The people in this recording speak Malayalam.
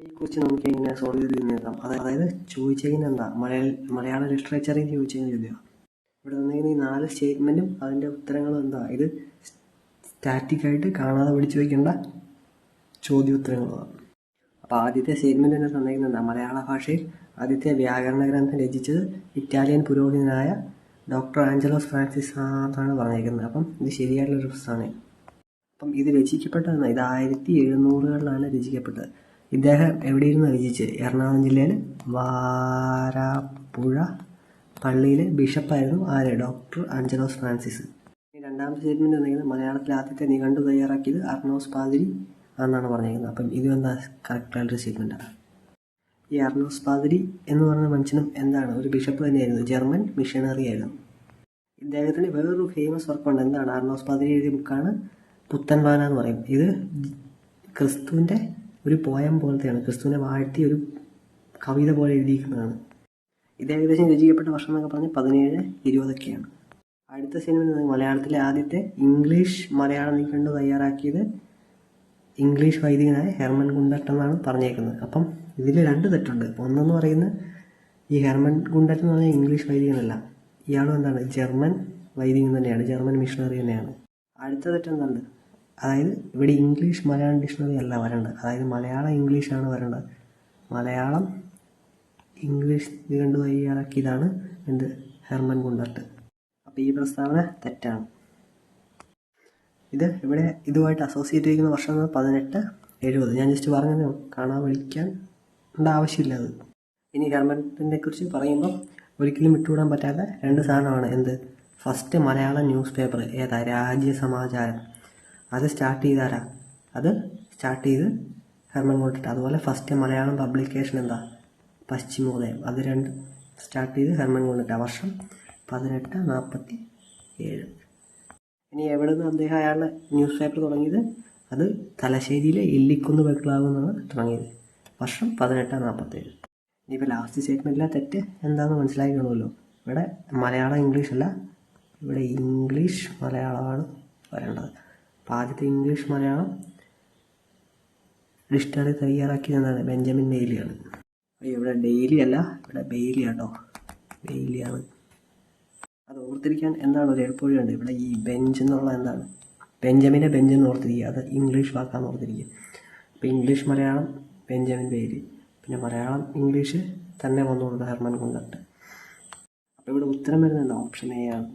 ഈ നമുക്ക് എങ്ങനെ സോൾവ് ചെയ്ത് നോക്കാം അതായത് ചോദിച്ചതിന് എന്താ? മലയാള മലയാള ലിറ്ററേച്ചറിൽ ചോദിച്ചേക്കുന്ന ചോദ്യം ഇവിടെ തന്നിരിക്കുന്ന ഈ നാല് സ്റ്റേറ്റ്മെന്റും അതിന്റെ ഉത്തരങ്ങളും എന്താ? ഇത് സ്റ്റാറ്റിക് ആയിട്ട് കാണാതെ പിടിച്ചു വയ്ക്കേണ്ട ചോദ്യോത്തരങ്ങളാണ് അപ്പോൾ ആദ്യത്തെ സ്റ്റേറ്റ്മെന്റ് തന്നെ തന്നിരിക്കുന്നത് എന്താ? മലയാള ഭാഷയിൽ ആദ്യത്തെ വ്യാകരണ ഗ്രന്ഥം രചിച്ചത് ഇറ്റാലിയൻ പുരോഹിതനായ ഡോക്ടർ ആഞ്ചലോസ് ഫ്രാൻസിസ് എന്നാണ് പറഞ്ഞിരിക്കുന്നത്. അപ്പം ഇത് ശരിയായിട്ടുള്ള ഒരു പ്രസ്താവന അപ്പം ഇത് രചിക്കപ്പെട്ടതെന്ന് ഇത് ആയിരത്തി എഴുന്നൂറുകളിലാണ് രചിക്കപ്പെട്ടത്. ഇദ്ദേഹം എവിടെയിരുന്നു വിജയിച്ചത്? എറണാകുളം ജില്ലയിൽ വാരാപ്പുഴ പള്ളിയിലെ ബിഷപ്പായിരുന്നു ആര്? ഡോക്ടർ ആഞ്ചലോസ് ഫ്രാൻസിസ്. രണ്ടാമത്തെ സ്റ്റേറ്റ്മെന്റ് വന്നിരിക്കുന്നത് മലയാളത്തിൽ ആദ്യത്തെ നിഘണ്ടു തയ്യാറാക്കിയത് അർണോസ് പാതിരി എന്നാണ് പറഞ്ഞിരിക്കുന്നത് അപ്പം ഇത് എന്താ കറക്റ്റായിട്ടൊരു സ്റ്റേറ്റ്മെന്റാണ് ഈ അർണോസ് പാതിരി എന്ന് പറയുന്ന മനുഷ്യനും എന്താണ്? ഒരു ബിഷപ്പ് തന്നെയായിരുന്നു. ജർമ്മൻ മിഷണറി ആയിരുന്നു. ഇദ്ദേഹത്തിന് വേറൊരു ഫേമസ് വർക്കുണ്ട് എന്താണ്? അർണോസ് പാതിരി എഴുതിയ ബുക്കാണ് പുത്തൻവാന എന്ന് പറയും. ഇത് ക്രിസ്തുവിന്റെ ഒരു പോയം പോലത്തെയാണ്. ക്രിസ്തുവിനെ വാഴ്ത്തി ഒരു കവിത പോലെ എഴുതിയിരിക്കുന്നതാണ്. ഇത് ഏകദേശം രചിക്കപ്പെട്ട വർഷം എന്നൊക്കെ പറഞ്ഞാൽ പതിനേഴ് ഇരുപതൊക്കെയാണ്. അടുത്ത സിനിമ മലയാളത്തിലെ ആദ്യത്തെ ഇംഗ്ലീഷ് മലയാളം നീക്കണ്ട് തയ്യാറാക്കിയത് ഇംഗ്ലീഷ് വൈദികനായ ഹെർമൻ ഗുണ്ടട്ട് എന്നാണ് പറഞ്ഞേക്കുന്നത്. അപ്പം ഇതിൽ രണ്ട് തെറ്റുണ്ട്. ഒന്നെന്ന് പറയുന്നത് ഈ ഹെർമൻ ഗുണ്ടട്ട് എന്ന് പറഞ്ഞാൽ ഇംഗ്ലീഷ് വൈദികനല്ല. ഇയാളും എന്താണ്? ജർമ്മൻ വൈദികൻ തന്നെയാണ്. ജർമ്മൻ മിഷണറി തന്നെയാണ്. അടുത്ത തെറ്റെന്തുണ്ട്? അതായത് ഇവിടെ ഇംഗ്ലീഷ് മലയാളം ഡിക്ഷണറി അല്ല വരേണ്ടത്. അതായത് മലയാളം ഇംഗ്ലീഷാണ് വരേണ്ടത്. മലയാളം ഇംഗ്ലീഷ് നിഘണ്ടു തയ്യാറാക്കിയതാണ് എന്ത്? Hermann Gundert. അപ്പോൾ ഈ പ്രസ്താവന തെറ്റാണ്. ഇത് ഇവിടെ ഇതുമായിട്ട് അസോസിയേറ്റ് ചെയ്യുന്ന വർഷം പതിനെട്ട് എഴുപത്. ഞാൻ ജസ്റ്റ് പറഞ്ഞു. കാണാൻ വിളിക്കാൻ ആവശ്യമില്ല അത്. ഇനി ഹെർമന്റിനെ കുറിച്ച് പറയുമ്പോൾ ഒരിക്കലും വിട്ടുവിടാൻ പറ്റാത്ത രണ്ട് സാധനമാണ് എന്ത്? ഫസ്റ്റ് മലയാളം ന്യൂസ് പേപ്പർ ഏതാ? രാജ്യ സമാചാരം. അത് സ്റ്റാർട്ട് ചെയ്താരാ? അത് സ്റ്റാർട്ട് ചെയ്ത് ഹെർമൻ കോട്ടിട്ട് അതുപോലെ ഫസ്റ്റ് മലയാളം പബ്ലിക്കേഷൻ എന്താ? പശ്ചിമോദയം. അത് രണ്ട് സ്റ്റാർട്ട് ചെയ്ത് ഹെർമൻ കൊണ്ടിട്ട്. വർഷം പതിനെട്ട് നാൽപ്പത്തി ഏഴ് ഇനി എവിടെ നിന്ന് അദ്ദേഹം അയാളുടെ ന്യൂസ് പേപ്പർ തുടങ്ങിയത്? അത് തലശ്ശേരിയിലെ ഇല്ലിക്കുന്ന് ബംഗ്ലാവ് എന്നാണ് തുടങ്ങിയത്. വർഷം പതിനെട്ട് നാൽപ്പത്തേഴ് ഇനിയിപ്പോൾ ലാസ്റ്റ് സ്റ്റേറ്റ്മെന്റിലെ തെറ്റ് എന്താണെന്ന് മനസ്സിലാക്കി കാണുമല്ലോ ഇവിടെ മലയാളം ഇംഗ്ലീഷ് അല്ല. ഇവിടെ ഇംഗ്ലീഷ് മലയാളമാണ് വരേണ്ടത്. ആദ്യത്തെ ഇംഗ്ലീഷ് മലയാളം ഡിക്ഷണറി തയ്യാറാക്കി എന്താണ് ബെഞ്ചമിൻ ബെയിലിയാണ്. ഇവിടെ ഡെയിലി അല്ല ഇവിടെ ബെയിലി ആട്ടോ ബെയിലിയാണ്. അത് ഓർത്തിരിക്കാൻ എന്താണ് ഒരു എളുപ്പവഴിയുണ്ട്? ഇവിടെ ഈ ബെഞ്ച് എന്നുള്ള എന്താണ്? ബെഞ്ചമിനെ ബെഞ്ച് എന്ന് ഓർത്തിരിക്കുക. അത് ഇംഗ്ലീഷ് വാക്കാന്ന് ഓർത്തിരിക്കുക. അപ്പോൾ ഇംഗ്ലീഷ് മലയാളം ബെഞ്ചമിൻ ബെയിലി. പിന്നെ മലയാളം ഇംഗ്ലീഷ് തന്നെ വന്നു കൊടുത്ത ഹെർമൻ കൊണ്ടട്ട്. അപ്പോൾ ഇവിടെ ഉത്തരം വരുന്നത് ഓപ്ഷൻ എ ആണ്.